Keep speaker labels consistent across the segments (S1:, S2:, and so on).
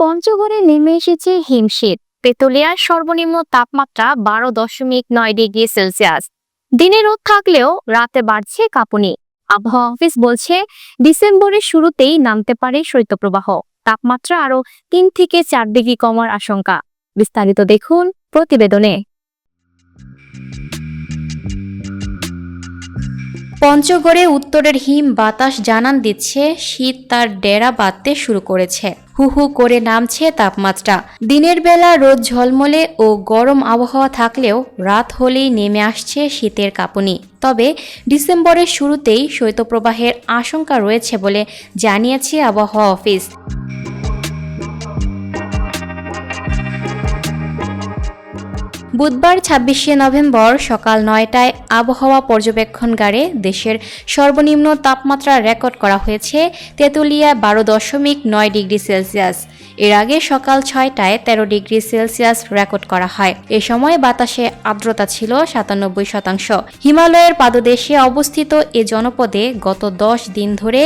S1: পঞ্চগড়ে নেমে এসেছে হিমশীত। তেতুলিয়ার সর্বনিম্ন তাপমাত্রা বারো দশমিক নয় ডিগ্রি সেলসিয়াস। দিনে রোদ থাকলেও রাতে বাড়ছে কাঁপুনি। আবহাওয়া অফিস বলছে, ডিসেম্বরের শুরুতেই নামতে পারে শৈত্যপ্রবাহ। তাপমাত্রা আরও তিন থেকে চার ডিগ্রি কমার আশঙ্কা। বিস্তারিত দেখুন প্রতিবেদনে।
S2: পঞ্চগড়ে উত্তরের হিম বাতাস জানান দিচ্ছে, শীত তার ডেরা বাঁধতে শুরু করেছে। হু হু করে নামছে তাপমাত্রা। দিনের বেলা রোদ ঝলমলে ও গরম আবহাওয়া থাকলেও রাত হলেই নেমে আসছে শীতের কাঁপুনি। তবে ডিসেম্বরের শুরুতেই শৈতপ্রবাহের আশঙ্কা রয়েছে বলে জানিয়েছে আবহাওয়া অফিস। বুধবার, ছাব্বিশে নভেম্বর সকাল নয়টায় আবহাওয়া পর্যবেক্ষণগারে দেশের সর্বনিম্ন তাপমাত্রা রেকর্ড করা হয়েছে তেঁতুলিয়া বারো দশমিক নয় ডিগ্রি সেলসিয়াস। এর আগে সকাল ছয়টায় তেরো ডিগ্রি সেলসিয়াস রেকর্ড করা হয়। এ সময় বাতাসে আর্দ্রতা ছিল সাতানব্বই শতাংশ। হিমালয়ের পাদদেশে অবস্থিত এ জনপদে গত দশ দিন ধরে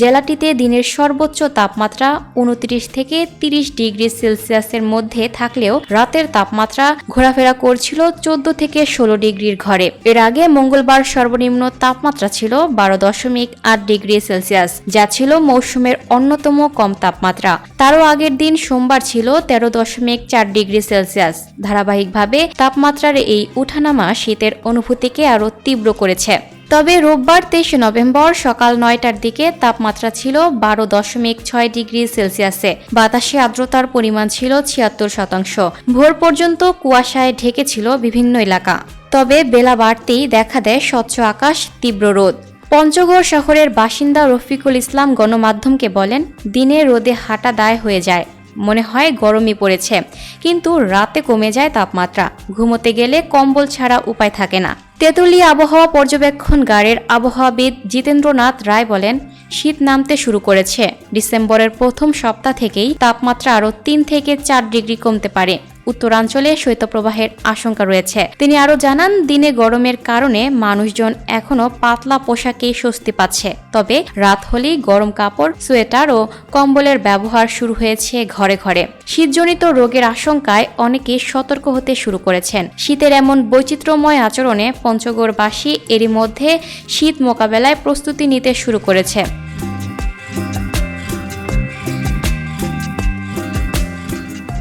S2: জেলাটিতে দিনের সর্বোচ্চ তাপমাত্রা উনত্রিশ থেকে তিরিশ ডিগ্রি সেলসিয়াসের মধ্যে থাকলেও রাতের তাপমাত্রা ঘোরাফেরা করছিল চোদ্দ থেকে ষোলো ডিগ্রির ঘরে। এর আগে মঙ্গলবার সর্বনিম্ন তাপমাত্রা ছিল বারো দশমিক আট ডিগ্রি সেলসিয়াস, যা ছিল মৌসুমের অন্যতম কম তাপমাত্রা। তারও আগের দিন সোমবার ছিল তেরো দশমিক চার ডিগ্রি সেলসিয়াস। ধারাবাহিকভাবে তাপমাত্রার এই উঠানামা শীতের অনুভূতিকে আরও তীব্র করেছে। তবে রোববার তেইশে নভেম্বর সকাল নয়টার দিকে তাপমাত্রা ছিল বারো দশমিক ছয় ডিগ্রি সেলসিয়াসে। বাতাসে আর্দ্রতার পরিমাণ ছিল ছিয়াত্তর শতাংশ। ভোর পর্যন্ত কুয়াশায় ঢেকেছিল বিভিন্ন এলাকা। তবে বেলা বাড়তেই দেখা দেয় স্বচ্ছ আকাশ, তীব্র রোদ। পঞ্চগড় শহরের বাসিন্দা রফিকুল ইসলাম গণমাধ্যমকে বলেন, দিনে রোদে হাঁটা দায় হয়ে যায়। মনে হয় গরমই পড়েছে। কিন্তু রাতে কমে যায় তাপমাত্রা। ঘুমোতে গেলে কম্বল ছাড়া উপায় থাকে না। তেঁতুলিয়া আবহাওয়া পর্যবেক্ষণ পর্যবেক্ষণগারের আবহাওয়াবিদ জিতেন্দ্রনাথ রায় বলেন, শীত নামতে শুরু করেছে। ডিসেম্বরের প্রথম সপ্তাহ থেকেই তাপমাত্রা আরও তিন থেকে চার ডিগ্রি কমতে পারে। উত্তরাঞ্চলে শৈত্যপ্রবাহের আশঙ্কা রয়েছে। তিনি আরও জানান, দিনে গরমের কারণে মানুষজন এখনও পাতলা পোশাকেই স্বস্তি পাচ্ছে। তবে রাত হলেই গরম কাপড়, সোয়েটার ও কম্বলের ব্যবহার শুরু হয়েছে ঘরে ঘরে। শীতজনিত রোগের আশঙ্কায় অনেকে সতর্ক হতে শুরু করেছেন। শীতের এমন বৈচিত্র্যময় আচরণে পঞ্চগড়বাসী এরই মধ্যে শীত মোকাবেলায় প্রস্তুতি নিতে শুরু করেছে।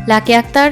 S2: Lucky Akter